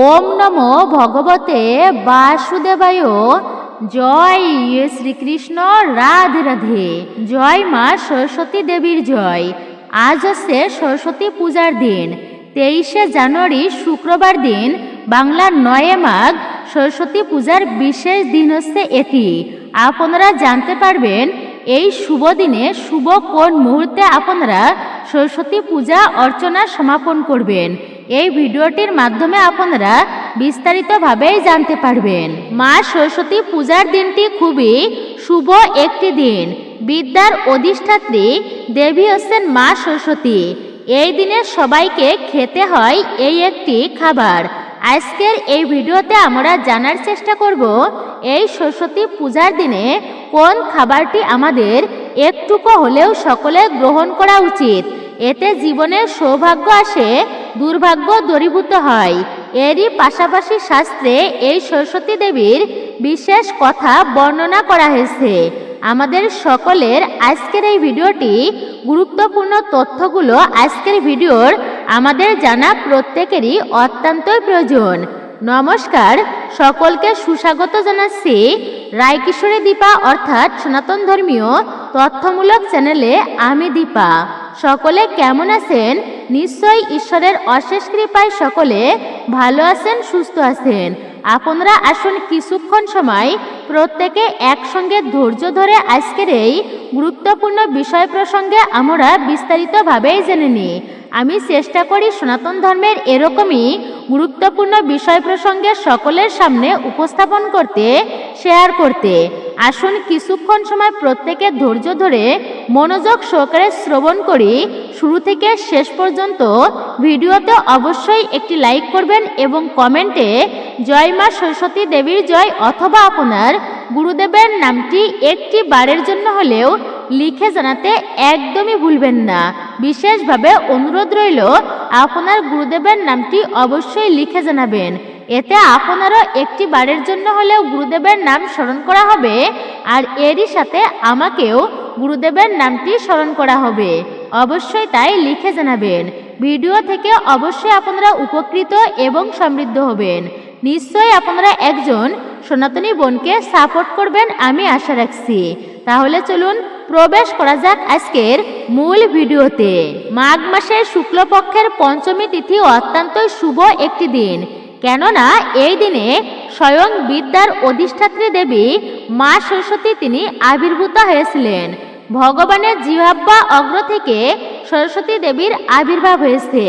ওম নমো ভগবতে বাসুদেবায়। জয় শ্রীকৃষ্ণ রাধে রাধে। জয় মা সরস্বতী দেবীর জয়। আজ হচ্ছে সরস্বতী পূজার দিন। তেইশে জানুয়ারি শুক্রবার দিন, বাংলার নয়ে মাঘ, সরস্বতী পূজার বিশেষ দিন হচ্ছে এটি। আপনারা জানতে পারবেন, এই শুভ দিনে শুভ কোন মুহূর্তে আপনারা সরস্বতী পূজা অর্চনা সমাপন করবেন। এই ভিডিওটির মাধ্যমে আপনারা বিস্তারিতভাবেই জানতে পারবেন। মা সরস্বতী পূজার দিনটি খুবই শুভ একটি দিন। বিদ্যার অধিষ্ঠাত্রী দেবী হচ্ছেন মা সরস্বতী। এই দিনে সবাইকে খেতে হয় এই একটি খাবার। আজকের এই ভিডিওতে আমরা জানার চেষ্টা করব, এই সরস্বতী পূজার দিনে কোন খাবারটি আমাদের একটুকু হলেও সকলে গ্রহণ করা উচিত। এতে জীবনের সৌভাগ্য আসে দুর্ভাগ্য দূরীভূত হয়। এরই পাশাপাশি শাস্ত্রে এই সরস্বতী দেবীর বিশেষ কথা বর্ণনা করা হয়েছে। আমাদের সকলের আজকের এই ভিডিওটি গুরুত্বপূর্ণ তথ্যগুলো আজকের ভিডিওর আমাদের জানা প্রত্যেকেরই অত্যন্তই প্রয়োজন। নমস্কার, সকলকে সুস্বাগত জানাচ্ছি রায়কিশোরী দীপা অর্থাৎ সনাতন ধর্মীয় তথ্যমূলক চ্যানেলে আমি দীপা। সকলে কেমন আছেন? নিশ্চয়ই ঈশ্বরের অশেষ কৃপায় সকলে ভালো আছেন, সুস্থ আছেন। আপনারা আসুন কিছুক্ষণ সময় প্রত্যেকে একসঙ্গে ধৈর্য ধরে আজকের এই গুরুত্বপূর্ণ বিষয় প্রসঙ্গে আমরা বিস্তারিতভাবেই জেনে নিই। আমি চেষ্টা করি সনাতন ধর্মের এরকমই গুরুত্বপূর্ণ বিষয় প্রসঙ্গে সকলের সামনে উপস্থাপন করতে শেয়ার করতে। আসুন কিছুক্ষণ সময় প্রত্যেকে ধৈর্য ধরে মনোযোগ সহকারে শ্রবণ করি। শুরু থেকে শেষ পর্যন্ত ভিডিওতে অবশ্যই একটি লাইক করবেন এবং কমেন্টে, জয় মা সরস্বতী দেবীর জয় অথবা আপনার গুরুদেবের নামটি একটি বারের জন্য হলেও লিখে জানাতে একদমই ভুলবেন না। বিশেষভাবে অনুরোধ রইল, আপনার গুরুদেবের নামটি অবশ্যই লিখে জানাবেন। এতে আপনারও একটি বারের জন্য হলেও গুরুদেবের নাম স্মরণ করা হবে, আর এরই সাথে আমাকেও গুরুদেবের নামটি স্মরণ করা হবে। অবশ্যই তাই লিখে জানাবেন। ভিডিও থেকে অবশ্যই আপনারা উপকৃত এবং সমৃদ্ধ হবেন। নিশ্চয়ই আপনারা একজন সনাতনী বোনকে সাপোর্ট করবেন, আমি আশা রাখছি। তাহলে চলুন প্রবেশ করা যাক আজকের মূল ভিডিওতে। মাঘ মাসের শুক্লপক্ষের পঞ্চমী তিথি অত্যন্তই শুভ একটি দিন। কেননা, এই দিনে স্বয়ং বিদ্যার অধিষ্ঠাত্রী দেবী মা সরস্বতী তিনি আবির্ভূত হয়েছিলেন। ভগবানের জিহাব্বা অগ্র থেকে সরস্বতী দেবীর আবির্ভাব হয়েছে।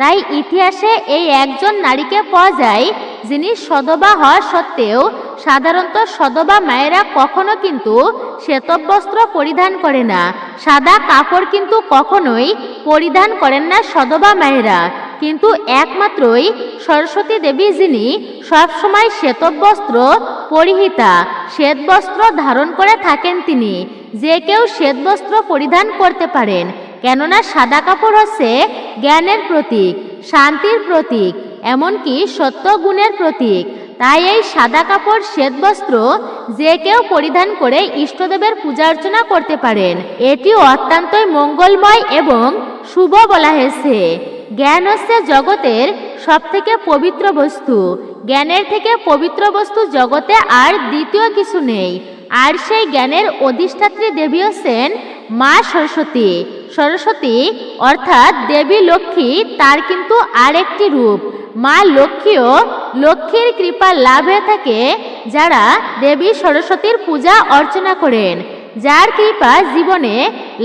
তাই ইতিহাসে এই একজন নারীকে পাওয়া যায়, যিনি সদবা হওয়া সত্ত্বেও সাধারণত সদবা মায়েরা কখনো কিন্তু শ্বেতবস্ত্র পরিধান করে না। সাদা কাপড় কিন্তু কখনোই পরিধান করেন না সদবা মায়েরা। কিন্তু একমাত্রই সরস্বতী দেবী যিনি সবসময় শ্বেতবস্ত্র পরিহিতা, শ্বেতবস্ত্র ধারণ করে থাকেন তিনি। যে কেউ শ্বেতবস্ত্র পরিধান করতে পারেন। কেননা সাদা কাপড় হচ্ছে জ্ঞানের প্রতীক, শান্তির প্রতীক, এমনকি সত্য গুণের প্রতীক। তাই এই সাদা কাপড়, শ্বেতবস্ত্র যে কেউ পরিধান করে ইষ্টদেবের পূজা অর্চনা করতে পারেন। এটি অত্যন্তই মঙ্গলময় এবং শুভ বলা হয়েছে। জ্ঞান হচ্ছে জগতের সব থেকে পবিত্র বস্তু। জ্ঞানের থেকে পবিত্র বস্তু জগতে আর দ্বিতীয় কিছু নেই। আর সেই জ্ঞানের অধিষ্ঠাত্রী দেবী হচ্ছেন মা সরস্বতী। সরস্বতী, অর্থাৎ দেবী লক্ষ্মী, তার কিন্তু আরেকটি রূপ। মা লক্ষ্মীও লক্ষ্মীর কৃপা লাভ হয়ে থাকে যারা দেবী সরস্বতীর পূজা অর্চনা করেন, যার কৃপা জীবনে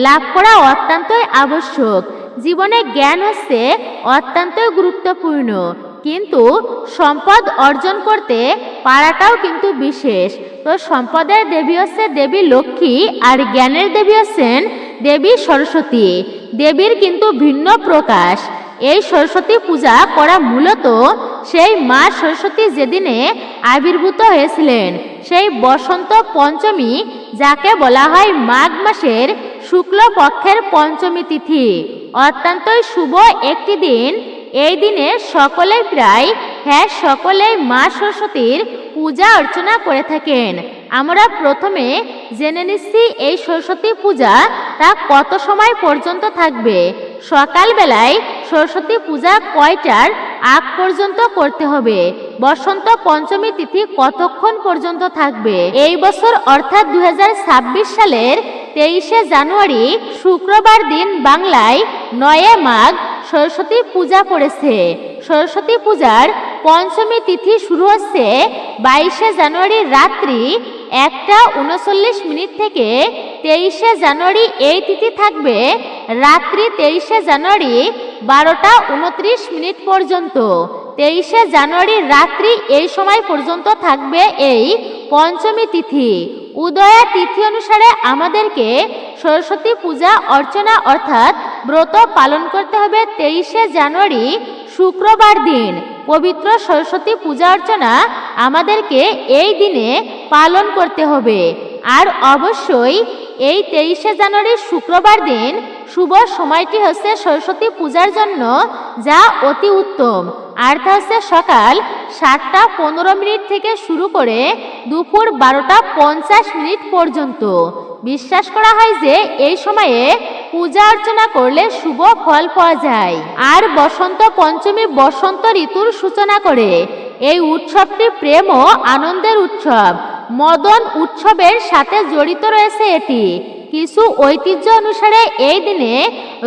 লাভ করা অত্যন্তই আবশ্যক। জীবনে জ্ঞান হচ্ছে অত্যন্তই গুরুত্বপূর্ণ, কিন্তু সম্পদ অর্জন করতে পারাটাও কিন্তু বিশেষ। তো সম্পদের দেবী হচ্ছে দেবী লক্ষ্মী আর জ্ঞানের দেবী হচ্ছেন দেবী সরস্বতী। দেবীর কিন্তু ভিন্ন প্রকাশ। এই সরস্বতী পূজা করা মূলত সেই মা সরস্বতী যেদিনে আবির্ভূত হয়েছিলেন, সেই বসন্ত পঞ্চমী, যাকে বলা হয় মাঘ মাসের শুক্ল পক্ষের পঞ্চমী তিথি। অত্যন্তই শুভ একটি দিন। এই দিনে সকলে প্রায় হ্যাঁ সকলেই মা সরস্বতীর পূজা অর্চনা করে থাকেন। আমরা প্রথমে জেনে নিচ্ছি এই সরস্বতী পূজা তা কত সময় পর্যন্ত থাকবে? সকালবেলায় সরস্বতী পূজা কয়টার আগ পর্যন্ত করতে হবে? বসন্ত পঞ্চমী তিথি কতক্ষণ পর্যন্ত থাকবে? এই বছর অর্থাৎ দুই হাজার ছাব্বিশ সালের তেইশে জানুয়ারি শুক্রবার দিন বাংলায় নয়ে মাঘ সরস্বতী পূজা পড়েছে। সরস্বতী পূজার পঞ্চমী তিথি শুরু হচ্ছে বাইশে জানুয়ারি রাত্রি একটা উনচল্লিশ মিনিট থেকে তেইশে জানুয়ারি এই তিথি থাকবে, রাত্রি তেইশে জানুয়ারি বারোটা উনত্রিশ মিনিট পর্যন্ত। তেইশে জানুয়ারি রাত্রি এই সময় পর্যন্ত থাকবে এই পঞ্চমী তিথি। উদয়া তিথি অনুসারে আমাদেরকে সরস্বতী পূজা, অর্চনা অর্থাৎ ব্রত পালন করতে হবে তেইশে জানুয়ারি শুক্রবার দিন। পবিত্র সরস্বতী পূজা অর্চনা আমাদেরকে এই দিনে পালন করতে হবে। আর অবশ্যই এই তেইশে জানুয়ারি শুক্রবার দিন শুভ সময়টি হচ্ছে সরস্বতী পূজার জন্য, যা অতি উত্তম। আর তা হচ্ছে সকাল সাতটা পনেরো মিনিট থেকে শুরু করে দুপুর বারোটা পঞ্চাশ মিনিট পর্যন্ত। বিশ্বাস করা হয় যে এই সময়ে পূজা অর্চনা করলে শুভ ফল পাওয়া যায়। আর বসন্ত পঞ্চমী বসন্ত ঋতুর সূচনা করে। এই উৎসবটি প্রেম ও আনন্দের উৎসব। মদন উৎসবের সাথে জড়িত রয়েছে এটি। কিছু ঐতিহ্য অনুসারে এই দিনে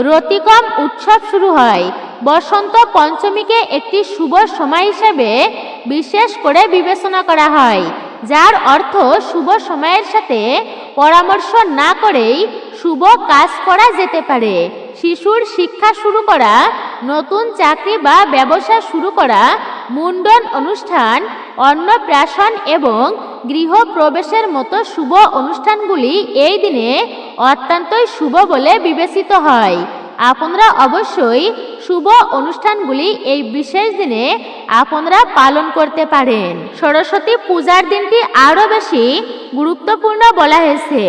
রতিকম উৎসব শুরু হয়। বসন্ত পঞ্চমীকে একটি শুভ সময় হিসেবে বিশেষ করে বিবেচনা করা হয়, যার অর্থ শুভ সময়ের সাথে পরামর্শ না করেই শুভ কাজ করা যেতে পারে। শিশুর শিক্ষা শুরু করা, নতুন চাকরি বা ব্যবসা শুরু করা মুন্ডন অনুষ্ঠান, অন্নপ্রাশন এবং গৃহপ্রবেশের মতো শুভ অনুষ্ঠানগুলি এই দিনে অত্যন্তই শুভ বলে বিবেচিত হয়। আপনারা অবশ্যই শুভ অনুষ্ঠানগুলি এই বিশেষ দিনে আপনারা পালন করতে পারেন। সরস্বতী পূজার দিনটি আরও বেশি গুরুত্বপূর্ণ বলা হয়েছে।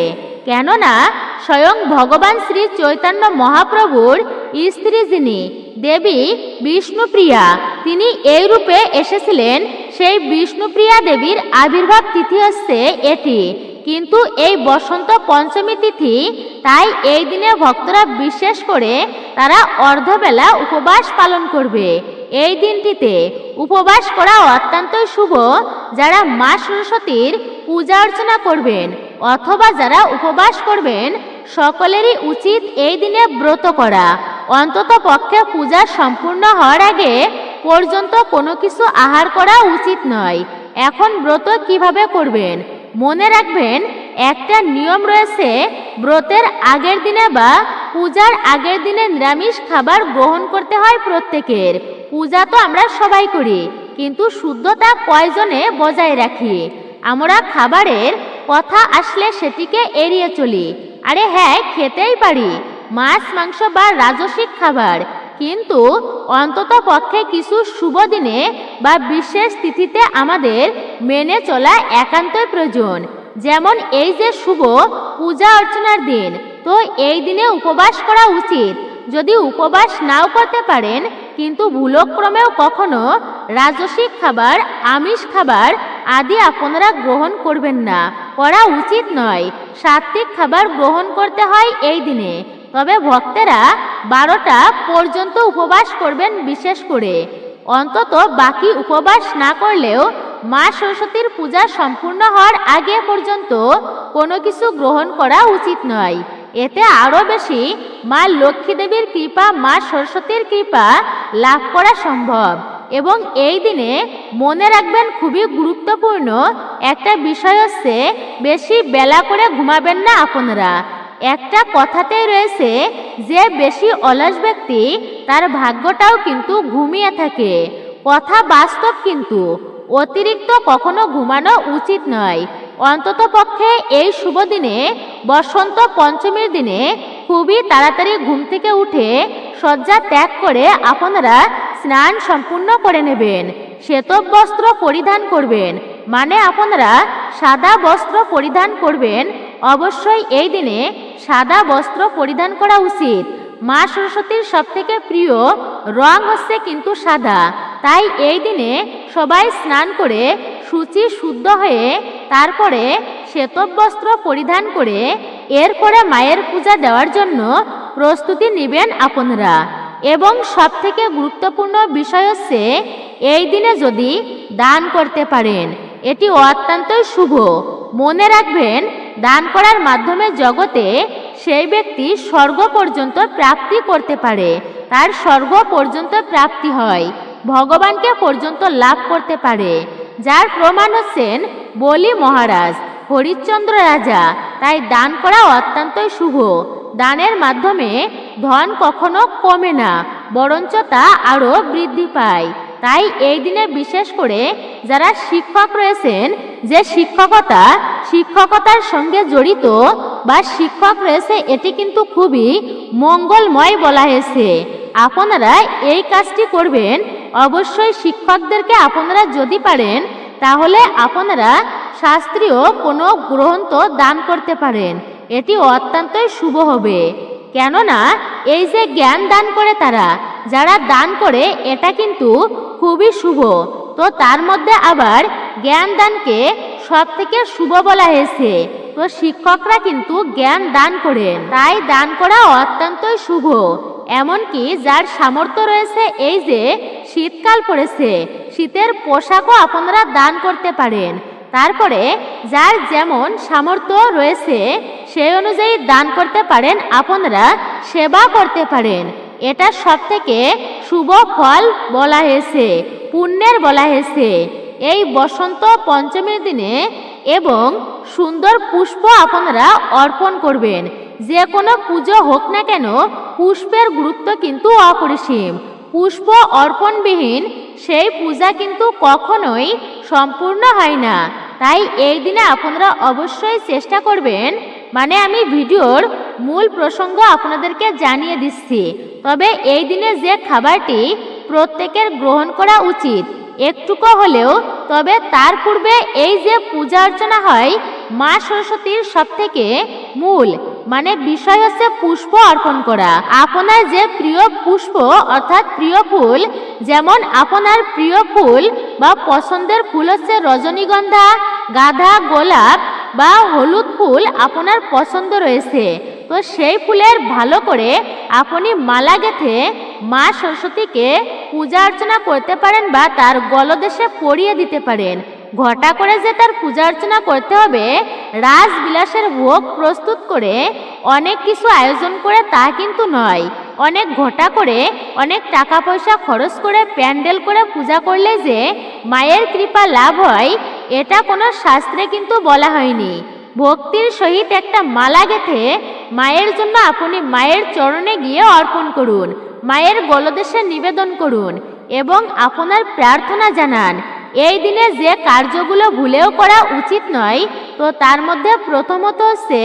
কেননা, স্বয়ং ভগবান শ্রী চৈতন্য মহাপ্রভুর স্ত্রী যিনি দেবী, বিষ্ণুপ্রিয়া, তিনি এই রূপে এসেছিলেন, সেই বিষ্ণুপ্রিয়া দেবীর আবির্ভাব তিথি হচ্ছে এটি। কিন্তু এই বসন্ত পঞ্চমী তিথি, তাই এই দিনে ভক্তরা বিশেষ করে তারা অর্ধবেলা উপবাস পালন করবে। এই দিনটিতে উপবাস করা অত্যন্তই শুভ, যারা মা সরস্বতীর পূজা অর্চনা করবেন অথবা যারা উপবাস করবেন, সকলেরই উচিত এই দিনে ব্রত করা। অন্তত পক্ষে পূজা সম্পূর্ণ হওয়ার আগে পর্যন্ত কোনো কিছু আহার করা উচিত নয়। এখন ব্রত কীভাবে করবেন? মনে রাখবেন, একটা নিয়ম রয়েছে, ব্রতের আগের দিনে বা পূজার আগের দিনে নিরামিষ খাবার গ্রহণ করতে হয় প্রত্যেকের। পূজা তো আমরা সবাই করি, কিন্তু শুদ্ধতা কয়জনে বজায় রাখি? আমরা খাবারের কথা আসলে সেটিকে এড়িয়ে চলি। আরে হ্যাঁ খেতেই পারি। মাছ, মাংস বা রাজসিক খাবার। কিন্তু অন্তত পক্ষে কিছু শুভ দিনে বা বিশেষ তিথিতে আমাদের মেনে চলা একান্তই প্রয়োজন। যেমন এই যে শুভ পূজা অর্চনার দিন, তো এই দিনে উপবাস করা উচিত। যদি উপবাস নাও করতে পারেন, কিন্তু ভুলক্রমেও কখনো রাজসিক খাবার, আমিষ খাবার আদি আপনারা গ্রহণ করবেন না। করা উচিত নয়। সাত্বিক খাবার গ্রহণ করতে হয় এই দিনে। তবে ভক্তেরা বারোটা পর্যন্ত উপবাস করবেন বিশেষ করে। অন্তত বাকি উপবাস না করলেও মা সরস্বতীর পূজা সম্পূর্ণ হওয়ার আগে পর্যন্ত কোনো কিছু গ্রহণ করা উচিত নয়। এতে আরও বেশি মা লক্ষ্মী দেবীর কৃপা, মা সরস্বতীর কৃপা লাভ করা সম্ভব এবং এই দিনে মনে রাখবেন খুবই গুরুত্বপূর্ণ একটা বিষয় হচ্ছে, বেশি বেলা করে ঘুমাবেন না আপনারা। একটা কথাতেই রয়েছে যে বেশি অলস ব্যক্তি তার ভাগ্যটাও কিন্তু ঘুমিয়ে থাকে। কথা বাস্তব কিন্তু। অতিরিক্ত কখনো ঘুমানো উচিত নয়। অন্তত পক্ষে এই শুভ দিনে, বসন্ত পঞ্চমীর দিনে খুবই তাড়াতাড়ি ঘুম থেকে উঠে শয্যা ত্যাগ করে আপনারা স্নান সম্পূর্ণ করে নেবেন। শ্বেতব বস্ত্র পরিধান করবেন। মানে আপনারা সাদা বস্ত্র পরিধান করবেন অবশ্যই এই দিনে সাদা বস্ত্র পরিধান করা উচিত। মা সরস্বতীর সব থেকে প্রিয় রং হচ্ছে কিন্তু সাদা। তাই এই দিনে সবাই স্নান করে সূচি শুদ্ধ হয়ে তারপরে শ্বেতব বস্ত্র পরিধান করে এরপরে মায়ের পূজা দেওয়ার জন্য প্রস্তুতি নেবেন আপনারা। এবং সবথেকে গুরুত্বপূর্ণ বিষয় হচ্ছে এই দিনে যদি দান করতে পারেন, এটি অত্যন্তই শুভ। মনে রাখবেন দান করার মাধ্যমে জগতে সেই ব্যক্তি স্বর্গ পর্যন্ত প্রাপ্তি করতে পারে। তার স্বর্গ পর্যন্ত প্রাপ্তি হয়, ভগবানকে পর্যন্ত লাভ করতে পারে। যার প্রমাণ হচ্ছেন বলি মহারাজ, হরিশ্চন্দ্র রাজা। তাই দান করা অত্যন্তই শুভ। দানের মাধ্যমে ধন কখনো কমে না, বরঞ্চ তা আরও বৃদ্ধি পায়। তাই এই দিনে বিশেষ করে যারা শিক্ষক রয়েছেন, যে শিক্ষকতা, শিক্ষকতার সঙ্গে জড়িত বা শিক্ষক রয়েছে, এটি কিন্তু খুবই মঙ্গলময় বলা হয়েছে। আপনারা এই কাজটি করবেন, অবশ্যই শিক্ষকদেরকে আপনারা যদি পারেন, তাহলে আপনারা শাস্ত্রীয় কোনো গ্রন্থ দান করতে পারেন। এটি অত্যন্তই শুভ হবে। কেননা, এই যে জ্ঞান দান করে তারা, যারা দান করে, এটা কিন্তু খুবই শুভ। তো তার মধ্যে আবার জ্ঞান দানকে সব থেকে শুভ বলা হয়েছে। তো শিক্ষকরা কিন্তু জ্ঞান দান করেন। তাই দান করা অত্যন্তই শুভ। এমনকি যার সামর্থ্য রয়েছে এই যে, শীতকাল পড়েছে, শীতের পোশাকও আপনারা দান করতে পারেন। তারপরে যার যেমন সামর্থ্য রয়েছে, সেই অনুযায়ী দান করতে পারেন, আপনারা সেবা করতে পারেন। এটা সব থেকে শুভ ফল বলা হয়েছে, পুণ্যের বলা হয়েছে। এই বসন্ত পঞ্চমীর দিনে এবং সুন্দর পুষ্প আপনারা অর্পণ করবেন। যে কোনো পুজো হোক না কেন, পুষ্পের গুরুত্ব কিন্তু অপরিসীম। পুষ্প অর্পণবিহীন, সেই পূজা কিন্তু কখনোই সম্পূর্ণ হয় না। তাই এই দিনে আপনারা অবশ্যই চেষ্টা করবেন মানে আমি ভিডিওর মূল প্রসঙ্গ আপনাদেরকে জানিয়ে দিচ্ছি। তবে এই দিনে যে খাবারটি প্রত্যেকের গ্রহণ করা উচিত, একটুকু হলেও, তবে তার পূর্বে এই যে পূজা অর্চনা হয়, মা সরস্বতীর সব থেকে মূল মানে বিষয় হচ্ছে পুষ্প অর্পণ করা। আপনার যে প্রিয় পুষ্প, অর্থাৎ প্রিয় ফুল, যেমন আপনার প্রিয় ফুল বা পছন্দের ফুল হচ্ছে রজনীগন্ধা গাঁদা গোলাপ বা হলুদ ফুল আপনার পছন্দ রয়েছে। তো সেই ফুলের ভালো করে আপনি মালা গেঁথে মা সরস্বতীকে পূজা অর্চনা করতে পারেন বা তার গলদেশে পরিয়ে দিতে পারেন। ঘটা করে যে তার পূজা অর্চনা করতে হবে রাজবিলাসের ভোগ প্রস্তুত করে অনেক কিছু আয়োজন করে তা কিন্তু নয়। অনেক ঘটা করে অনেক টাকা পয়সা খরচ করে প্যান্ডেল করে পূজা করলে যে মায়ের কৃপা লাভ হয়, এটা কোনো শাস্ত্রে কিন্তু বলা হয়নি। ভক্তির সহিত একটা মালা গেঁথে মায়ের জন্য আপনি মায়ের চরণে গিয়ে অর্পণ করুন, মায়ের গলদেশে নিবেদন করুন এবং আপনার প্রার্থনা জানান। এই দিনে যে কার্যগুলো ভুলেও করা উচিত নয়, তো তার মধ্যে প্রথমত হচ্ছে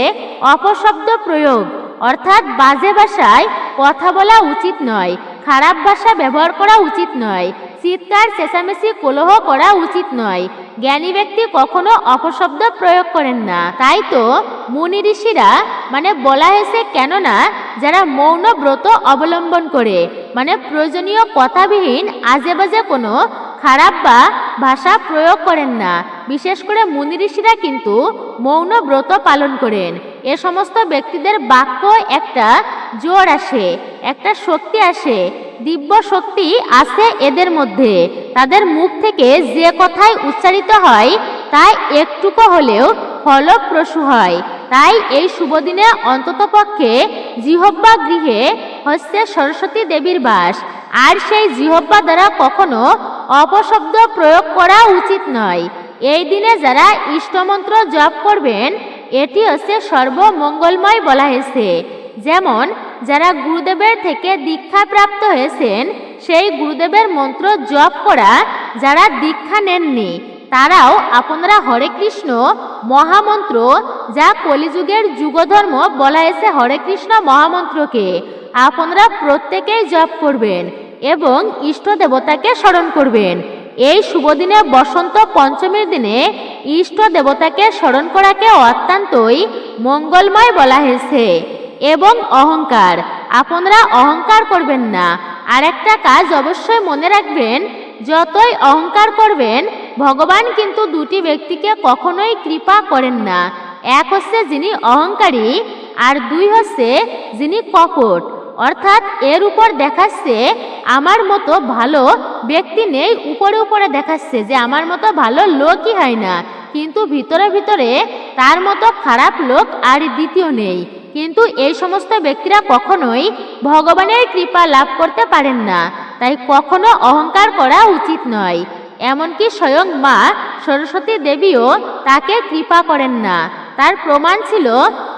অপশব্দ প্রয়োগ, অর্থাৎ বাজে ভাষায় কথা বলা উচিত নয়, খারাপ ভাষা ব্যবহার করা উচিত নয় চিৎকার, চেঁচামেচি, কলহ করা উচিত নয়। জ্ঞানী ব্যক্তি কখনো অপশব্দ প্রয়োগ করেন না। তাই তো মুনি ঋষিরা মানে বলা হয়েছে কেননা, যারা মৌন ব্রত অবলম্বন করে মানে প্রয়োজনীয় কথাবিহীন আজে বাজে কোনো খারাপ বা ভাষা প্রয়োগ করেন না। বিশেষ করে মুনি ঋষিরা কিন্তু মৌন ব্রত পালন করেন। এ সমস্ত ব্যক্তিদের বাক্য একটা জোর আসে, একটা শক্তি আসে দিব্য শক্তি আছে এদের মধ্যে। তাদের মুখ থেকে যে কথাই উচ্চারিত হয় তাই একটুকু হলেও ফলপ্রসূ হয়। তাই এই শুভ দিনে অন্ততপক্ষে জিহব্বা গৃহে হচ্ছে সরস্বতী দেবীর বাস। আর সেই জিহব্বা দ্বারা কখনো অপশব্দ প্রয়োগ করা উচিত নয়। এই দিনে যারা ইষ্টমন্ত্র জপ করবেন, এটি হচ্ছে সর্বমঙ্গলময় বলা হয়েছে। যেমন, যারা গুরুদেবের থেকে দীক্ষা প্রাপ্ত হয়েছেন, সেই গুরুদেবের মন্ত্র জপ করা যারা দীক্ষা নেননি, তারাও আপনারা হরে কৃষ্ণ মহামন্ত্র, যা কলিযুগের যুগধর্ম বলা হয়েছে হরে কৃষ্ণ মহামন্ত্রকে, আপনারা প্রত্যেকেই জপ করবেন এবং ইষ্ট দেবতাকে স্মরণ করবেন। এই শুভ দিনে বসন্ত পঞ্চমীর দিনে ইষ্ট দেবতাকে স্মরণ করাকে অত্যন্তই মঙ্গলময় বলা হয়েছে। এবং অহংকার। আপনারা অহংকার করবেন না। আর একটা কাজ অবশ্যই মনে রাখবেন, যতই অহংকার করবেন, ভগবান কিন্তু দুটি ব্যক্তিকে কখনোই কৃপা করেন না। এক হচ্ছে যিনি অহংকারী আর দুই হচ্ছে যিনি কপট। অর্থাৎ এর উপর দেখাচ্ছে আমার মতো ভালো ব্যক্তি নেই, উপরে উপরে দেখাচ্ছে যে আমার মতো ভালো লোকই হয় না। কিন্তু ভিতরে ভিতরে তার মতো খারাপ লোক আর দ্বিতীয় নেই। কিন্তু এই সমস্ত ব্যক্তিরা কখনোই ভগবানের কৃপা লাভ করতে পারেন না। তাই কখনো অহংকার করা উচিত নয়। এমনকি স্বয়ং মা সরস্বতী দেবীও তাকে কৃপা করেন না। তার প্রমাণ ছিল,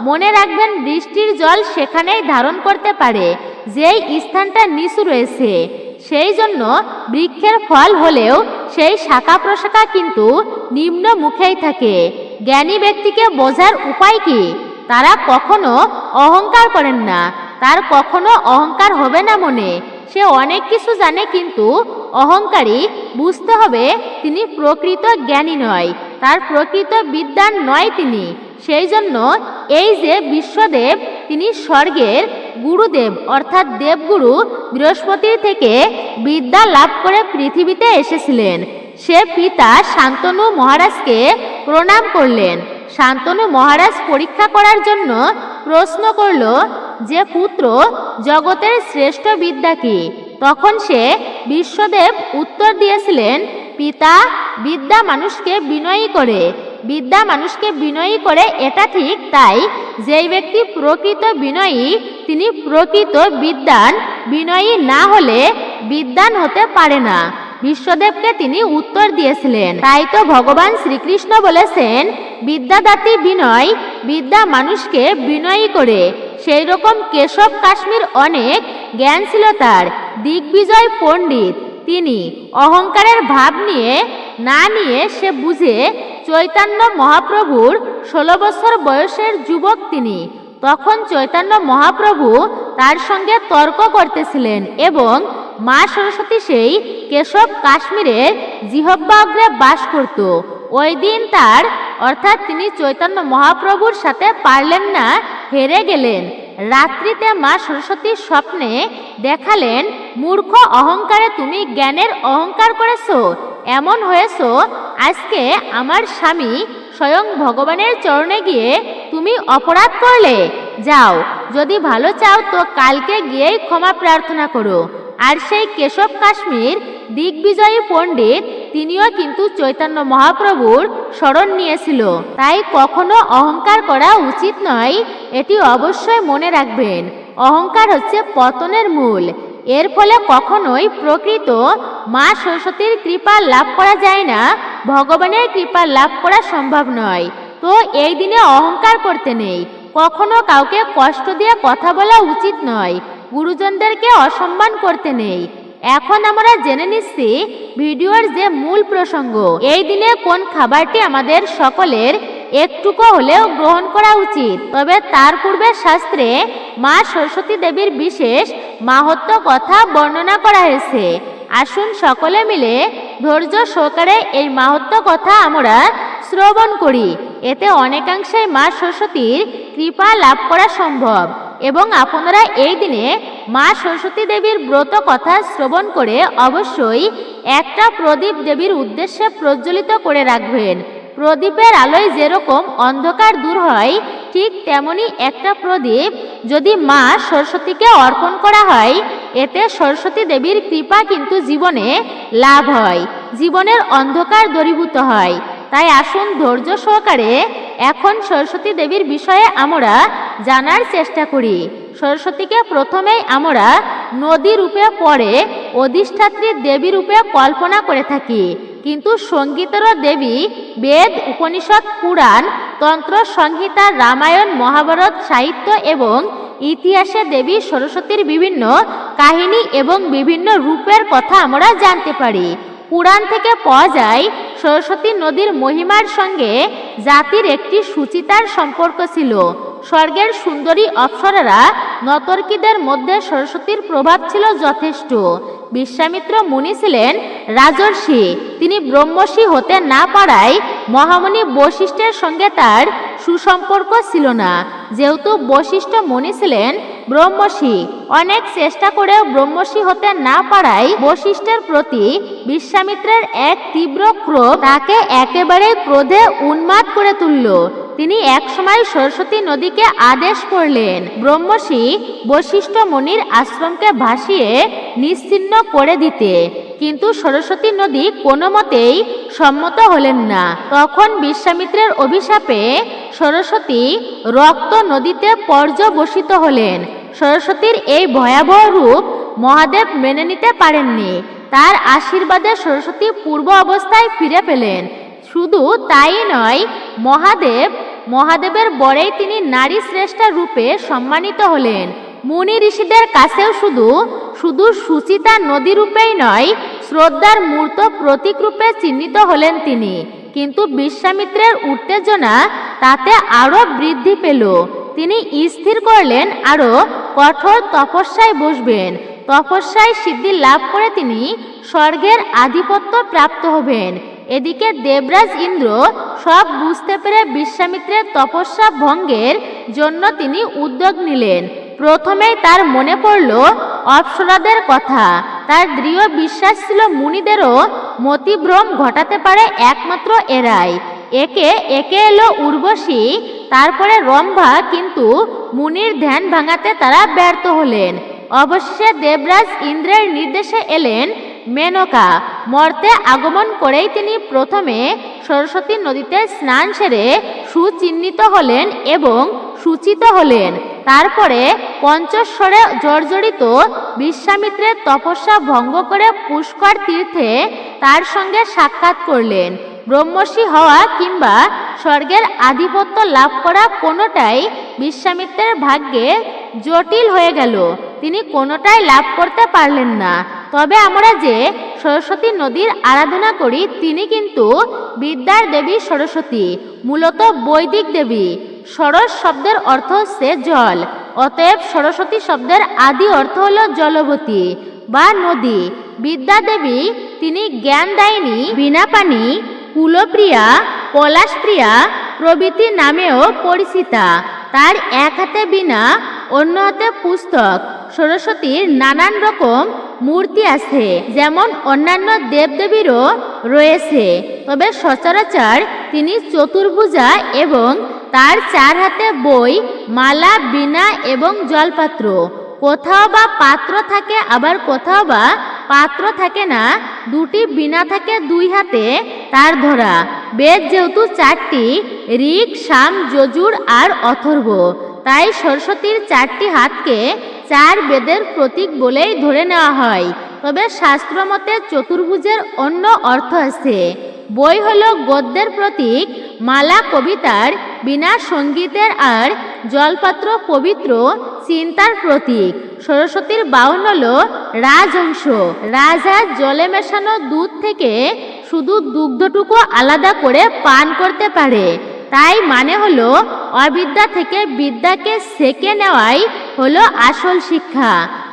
মনে রাখবেন বৃষ্টির জল সেখানেই ধারণ করতে পারে, যেই স্থানটা নিচু রয়েছে। সেই জন্য বৃক্ষের ফল হলেও সেই শাখা প্রশাখা কিন্তু নিম্ন মুখেই থাকে। জ্ঞানী ব্যক্তিকে বোঝার উপায় কি? তারা কখনো অহংকার করেন না। তার কখনো অহংকার হবে না মনে। সে অনেক কিছু জানে কিন্তু অহংকারী বুঝতে হবে তিনি প্রকৃত জ্ঞানী নয়। তার প্রকৃত বিদ্যান নয় তিনি। সেই জন্য এই যে বিশ্বদেব, তিনি স্বর্গের গুরুদেব, অর্থাৎ দেবগুরু বৃহস্পতির থেকে বিদ্যা লাভ করে পৃথিবীতে এসেছিলেন। সে পিতা শান্তনু মহারাজকে প্রণাম করলেন। শান্তনু মহারাজ পরীক্ষা করার জন্য প্রশ্ন করল যে পুত্র জগতের শ্রেষ্ঠ বিদ্যা কি? তখন সে বিশ্বদেব উত্তর দিয়েছিলেন, পিতা, বিদ্যা মানুষকে বিনয়ী করে। বিদ্যা মানুষকে বিনয়ী করে এটা ঠিক, তাই যেই ব্যক্তি প্রকৃত বিনয়ী, তিনি প্রকৃত বিদ্যান। বিনয়ী না হলে বিদ্যান হতে পারে না। বিশ্বদেবকে তিনি উত্তর দিয়েছিলেন। তাই তো ভগবান শ্রীকৃষ্ণ বলেছেন, বিদ্যাদাতি বিনয়, বিদ্যা মানুষকে বিনয়ী করে। সেই রকম কেশব কাশ্মীর অনেক জ্ঞান ছিল তার দিগ্বিজয় পণ্ডিত। তিনি অহংকারের ভাব নিয়ে, না নিয়ে সে বুঝে চৈতন্য মহাপ্রভুর ষোলো বছর বয়সের যুবক তিনি। তখন চৈতন্য মহাপ্রভু তার সঙ্গে তর্ক করতেছিলেন এবং মা সরস্বতী সেই কেশব কাশ্মীরের জিহব্বা অগ্রে বাস করত। ওই দিন তার, অর্থাৎ তিনি চৈতন্য মহাপ্রভুর সাথে পারলেন না, হেরে গেলেন। রাত্রিতে মা সরস্বতীর স্বপ্নে দেখালেন, মূর্খ অহংকারে তুমি জ্ঞানের অহংকার করেছ এমন হয়েছো, আজকে আমার স্বামী স্বয়ং ভগবানের চরণে গিয়ে তুমি অপরাধ করলে। যাও, যদি ভালো চাও তো কালকে গিয়েই ক্ষমা প্রার্থনা করো। আর সেই কেশব কাশ্মীর দিগ্বিজয়ী পণ্ডিত, তিনিও কিন্তু চৈতন্য মহাপ্রভুর স্মরণ নিয়েছিল। তাই কখনো অহংকার করা উচিত নয়, এটি অবশ্যই মনে রাখবেন। অহংকার হচ্ছে পতনের মূল। এর ফলে কখনোই প্রকৃত মা সরস্বতীর কৃপা লাভ করা যায় না, ভগবানের কৃপা লাভ করা সম্ভব নয়। তো এই দিনে অহংকার করতে নেই। কখনো কাউকে কষ্ট দিয়ে কথা বলা উচিত নয়। গুরুজনদেরকে অসম্মান করতে নেই। এখন আমরা জেনে নিচ্ছি ভিডিওর যে মূল প্রসঙ্গ। এই দিনে কোন খাবারটি আমাদের সকলের একটুকু হলেও গ্রহণ করা উচিত। তবে তার পূর্বে শাস্ত্রে মা সরস্বতী দেবীর বিশেষ মাহাত্ম কথা বর্ণনা করা হয়েছে। আসুন সকলে মিলে ধৈর্য সহকারে এই মাহাত্ম কথা আমরা শ্রবণ করি। এতে অনেকাংশে মা সরস্বতীর কৃপা লাভ করা সম্ভব এবং আপনারা এই দিনে মা সরস্বতী দেবীর ব্রত কথা শ্রবণ করে অবশ্যই একটা প্রদীপ দেবীর উদ্দেশ্যে প্রজ্বলিত করে রাখবেন। প্রদীপের আলোয় যেরকম অন্ধকার দূর হয়, ঠিক তেমনি একটা প্রদীপ যদি মা সরস্বতীকে অর্পণ করা হয়, এতে সরস্বতী দেবীর কৃপা কিন্তু জীবনে লাভ হয়, জীবনের অন্ধকার দূরীভূত হয়। তাই আসুন ধৈর্য সহকারে এখন সরস্বতী দেবীর বিষয়ে আমরা জানার চেষ্টা করি। সরস্বতীকে প্রথমেই আমরা নদী রূপে পরে অধিষ্ঠাত্রী দেবী রূপে কল্পনা করে থাকি। কিন্তু সঙ্গীতেরও দেবী বেদ, উপনিষদ, পুরাণ, তন্ত্র, সংহিতা, রামায়ণ, মহাভারত, সাহিত্য এবং ইতিহাসে দেবী সরস্বতীর বিভিন্ন কাহিনী এবং বিভিন্ন রূপের কথা আমরা জানতে পারি। পুরাণ থেকে পাওয়া যায়, সরস্বতী নদীর মহিমার সঙ্গে জাতির একটি সুচিতার সম্পর্ক ছিল। স্বর্গের সুন্দরী অপ্সরারা নতর্কীদের মধ্যে সরস্বতীর প্রভাব ছিল যথেষ্ট। বিশ্বামিত্র মুনি ছিলেন রাজর্ষি। তিনি ব্রহ্মর্ষি হতে না পারায় মহামণি বৈশিষ্ট্যের সঙ্গে তার সুসম্পর্ক ছিল না। যেহেতু বশিষ্ঠ মুনি ছিলেন ব্রহ্মর্ষি, অনেক চেষ্টা করেও ব্রহ্মর্ষি হতে না পারায় বশিষ্ঠের প্রতি বিশ্বামিত্রের এক তীব্র ক্রোধ তাকে একেবারে ক্রোধে উন্মাদ করে তুলল। তিনি একসময় সরস্বতী নদীকে আদেশ করলেন ব্রহ্মশী বশিষ্ঠ মুনির আশ্রমকে ভাসিয়ে নিশ্চিহ্ন করে দিতে। কিন্তু সরস্বতী নদী কোনো মতেই সম্মত হলেন না। তখন বিশ্বামিত্রের অভিশাপে সরস্বতী রক্ত নদীতে পর্যবসিত হলেন। সরস্বতীর এই ভয়াবহ রূপ মহাদেব মেনে নিতে পারেননি। তার আশীর্বাদে সরস্বতী পূর্ব অবস্থায় ফিরে পেলেন। শুধু তাই নয়, মহাদেব, মহাদেবের বরেই তিনি নারী শ্রেষ্ঠা রূপে সম্মানিত হলেন। মুনি ঋষিদের কাছেও শুধু শুধু সুচিতা নদী রূপেই নয়, শ্রদ্ধার মূর্ত প্রতীক রূপে চিহ্নিত হলেন তিনি। কিন্তু বিশ্বামিত্রের উত্তেজনা তাতে আরও বৃদ্ধি পেল। তিনি স্থির করলেন, আরও কঠোর তপস্যায় বসবেন। তপস্যায় সিদ্ধি লাভ করে তিনি স্বর্গের আধিপত্য প্রাপ্ত হবেন। এদিকে দেবরাজ ইন্দ্র সব বুঝতে পেরে বিশ্বামিত্রের তপস্যা ভঙ্গের জন্য তিনি উদ্যোগ নিলেন। প্রথমেই তার মনে পড়ল অপ্সরাদের কথা। তার দৃঢ় বিশ্বাস ছিল মুনিদেরও মতিভ্রম ঘটাতে পারে একমাত্র এরাই। একে একে এলো উর্বশী, তারপরে রম্ভা কিন্তু মুনির ধ্যান ভাঙাতে তারা ব্যর্থ হলেন। অবশেষে দেবরাজ ইন্দ্রের নির্দেশে এলেন মেনকা মর্তে আগমন করেই তিনি প্রথমে সরস্বতী নদীতে স্নান সেরে সুচিহ্নিত হলেন এবং সূচিত হলেন। তারপরে পঞ্চস্বরে জর্জরিত বিশ্বামিত্রের তপস্যা ভঙ্গ করে পুষ্কর তীর্থে তার সঙ্গে সাক্ষাৎ করলেন। ব্রহ্মর্ষি হওয়া কিংবা স্বর্গের আধিপত্য লাভ করা কোনোটাই বিশ্বামিত্রের ভাগ্যে জটিল হয়ে গেল। তিনি কোনোটাই লাভ করতে পারলেন না। তবে আমরা যে সরস্বতী নদীর আরাধনা করি, তিনি কিন্তু বিদ্যার দেবী সরস্বতী, মূলত বৈদিক দেবী। সরস শব্দের অর্থ হচ্ছে জল, অতএব সরস্বতী শব্দের আদি অর্থ হল জলবতী বা নদী। বিদ্যা দেবী তিনি জ্ঞানদায়িনী বিনাপানি কুলপ্রিয়া, পলাশপ্রিয়া প্রভৃতি নামেও পরিচিতা। তার এক হাতে বিনা অন্য হাতে পুস্তক। সরস্বতীর নানান রকম মূর্তি আছে, যেমন অন্যান্য দেবদেবীরও রয়েছে। তবে সচরাচর তিনি চতুর্ভুজা এবং তার চার হাতে বই, মালা, বীণা এবং জলপাত্র। কোথাও বা পাত্র থাকে, আবার কোথাও বা পাত্র থাকে না, দুটি বিনা থাকে দুই হাতে, তার ধরা। বেদ যেহেতু চারটি, ঋক শাম যজুর আর অথর্ব। তাই সরস্বতীর চারটি হাতকে চার বেদের প্রতীক বলেই ধরে নেওয়া হয়। তবে শাস্ত্রমতে চতুর্ভুজের অন্য অর্থ আছে। বই হল গদ্যের প্রতীক, মালা কবিতার, বিনা সঙ্গীতের আর জলপাত্র পবিত্র চিন্তার প্রতীক। সরস্বতীর বাউন হল রাজহংস রাজা জলে মেশানো দুধ থেকে শুধু দুগ্ধটুকু আলাদা করে পান করতে পারে। তাই মানে হলো অবিদ্যা থেকে বিদ্যাকে সেকে নেওয়াই হলো আসল শিক্ষা।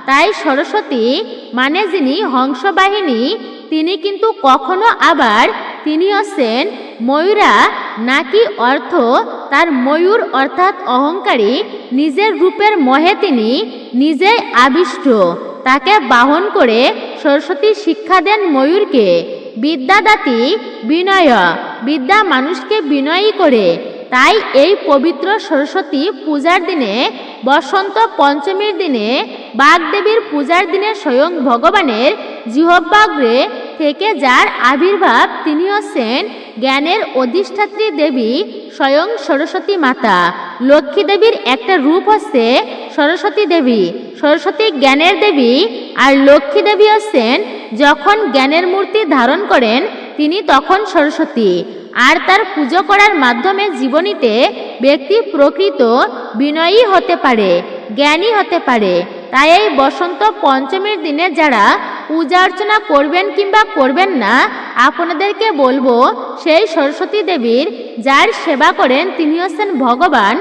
তাই সরস্বতী মানে যিনি হংসবাহিনী, তিনি কিন্তু কখনো আবার তিনি হচ্ছেন ময়ূরা, নাকি অর্থ তার ময়ূর অর্থাৎ অহংকারী, নিজের রূপের মহে তিনি নিজেই আবিষ্ট। তাকে বাহন করে সরস্বতী শিক্ষা দেন ময়ূরকে। বিদ্যাদাতি বিনয়, বিদ্যা মানুষকে বিনয়ী করে। তাই এই পবিত্র সরস্বতী পূজার দিনে, বসন্ত পঞ্চমীর দিনে, বাগদেবীর পূজার দিনে স্বয়ং ভগবানের জিহব্বাগ্রে থেকে যার আবির্ভাব তিনি হচ্ছেন জ্ঞানের অধিষ্ঠাত্রী দেবী স্বয়ং সরস্বতী মাতা। লক্ষ্মী দেবীর একটা রূপ হচ্ছে সরস্বতী দেবী। সরস্বতী জ্ঞানের দেবী আর লক্ষ্মী দেবী হচ্ছেন যখন জ্ঞানের মূর্তি ধারণ করেন, তিনি তখন সরস্বতী। আর তার পুজো করার মাধ্যমে জীবনীতে ব্যক্তি প্রকৃত বিনয়ী হতে পারে, জ্ঞানী হতে পারে। তাই এই বসন্ত পঞ্চমীর দিনে যারা পূজা অর্চনা করবেন কিংবা করবেন না, আপনাদেরকে বলব, সেই সরস্বতী দেবীর যার সেবা করেন তিনি হচ্ছেন ভগবান,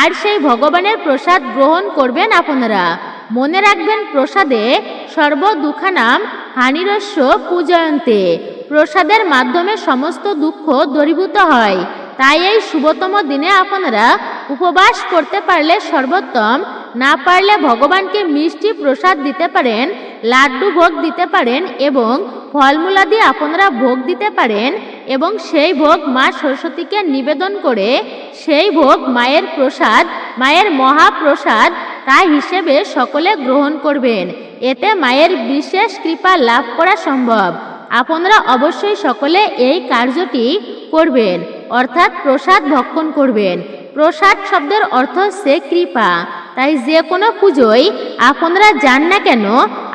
আর সেই ভগবানের প্রসাদ গ্রহণ করবেন আপনারা। মনে রাখবেন প্রসাদে সর্ব দুঃখানাম হানিরস্য পূজয়ন্তে। প্রসাদের মাধ্যমে সমস্ত দুঃখ দূরীভূত হয়। তাই এই শুভতম দিনে আপনারা উপবাস করতে পারলে সর্বোত্তম। না পারলে ভগবানকে মিষ্টি প্রসাদ দিতে পারেন, লাড্ডু ভোগ দিতে পারেন এবং ফলমূলাদি আপনারা ভোগ দিতে পারেন এবং সেই ভোগ মা সরস্বতীকে নিবেদন করে সেই ভোগ মায়ের প্রসাদ, মায়ের মহাপ্রসাদ তা হিসেবে সকলে গ্রহণ করবেন। এতে মায়ের বিশেষ কৃপা লাভ করা সম্ভব। আপনারা অবশ্যই সকলে এই কার্যটি করবেন, অর্থাৎ প্রসাদ ভক্ষণ করবেন। প্রসাদ শব্দের অর্থ সে কৃপা। তাই যে কোনো পুজোয় আপনারা যান না কেন,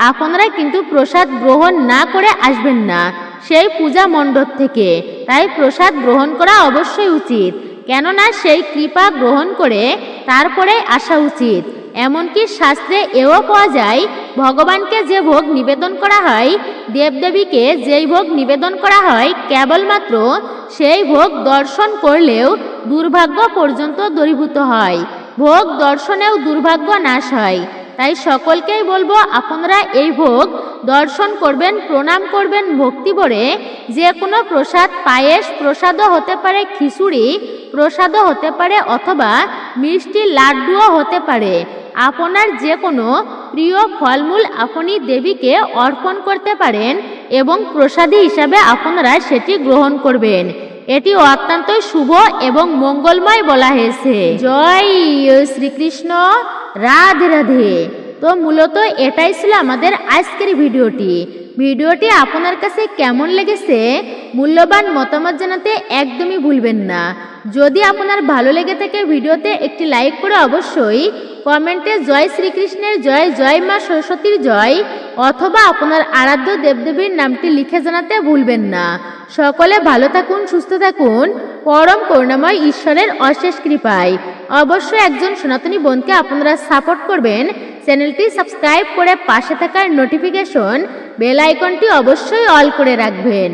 আপনারা কিন্তু প্রসাদ গ্রহণ না করে আসবেন না, সেই পূজা মণ্ডপ থেকে। তাই প্রসাদ গ্রহণ করা অবশ্যই উচিত। কেননা সেই কৃপা গ্রহণ করে তারপরে আসা উচিত। এমনকি শাস্ত্রে এও পাওয়া যায়, ভগবানকে যে ভোগ নিবেদন করা হয়, দেবদেবীকে যেই ভোগ নিবেদন করা হয় কেবলমাত্র সেই ভোগ দর্শন করলেও দুর্ভাগ্য পর্যন্ত দূরীভূত হয়। ভোগ দর্শনেও দুর্ভাগ্য নাশ হয়। তাই সকলকেই বলব, আপনারা এই ভোগ দর্শন করবেন, প্রণাম করবেন ভক্তি ভরে। যে কোনো প্রসাদ, পায়েস, প্রসাদও হতে পারে, খিচুড়ি প্রসাদও হতে পারে অথবা মিষ্টি লাড্ডুও হতে পারে। আপনার যে কোনো প্রিয় ফলমূল আপনি দেবীকে অর্পণ করতে পারেন এবং প্রসাদী হিসাবে আপনারা সেটি গ্রহণ করবেন। এটি অত্যন্তই শুভ এবং মঙ্গলময় বলা হয়েছে। জয় শ্রীকৃষ্ণ। রাধে রাধে। তো মূলত এটাই ছিল আমাদের আজকের ভিডিওটি। ভিডিওটি আপনার কাছে কেমন লেগেছে মূল্যবান মতামত জানাতে একদমই ভুলবেন না। যদি আপনার ভালো লেগে থাকে ভিডিওতে একটি লাইক করে অবশ্যই কমেন্টে জয় শ্রীকৃষ্ণের জয় জয় মা সরস্বতীর জয় অথবা আপনার আরাধ্য দেবদেবীর নামটি লিখে জানাতে ভুলবেন না। সকলে ভালো থাকুন, সুস্থ থাকুন। পরম করুণাময় ঈশ্বরের অশেষ কৃপায়। অবশ্যই একজন সনাতনী বোনকে আপনারা সাপোর্ট করবেন। চ্যানেলটি সাবস্ক্রাইব করে পাশে থাকার নোটিফিকেশন বেল আইকনটি অবশ্যই অল করে রাখবেন।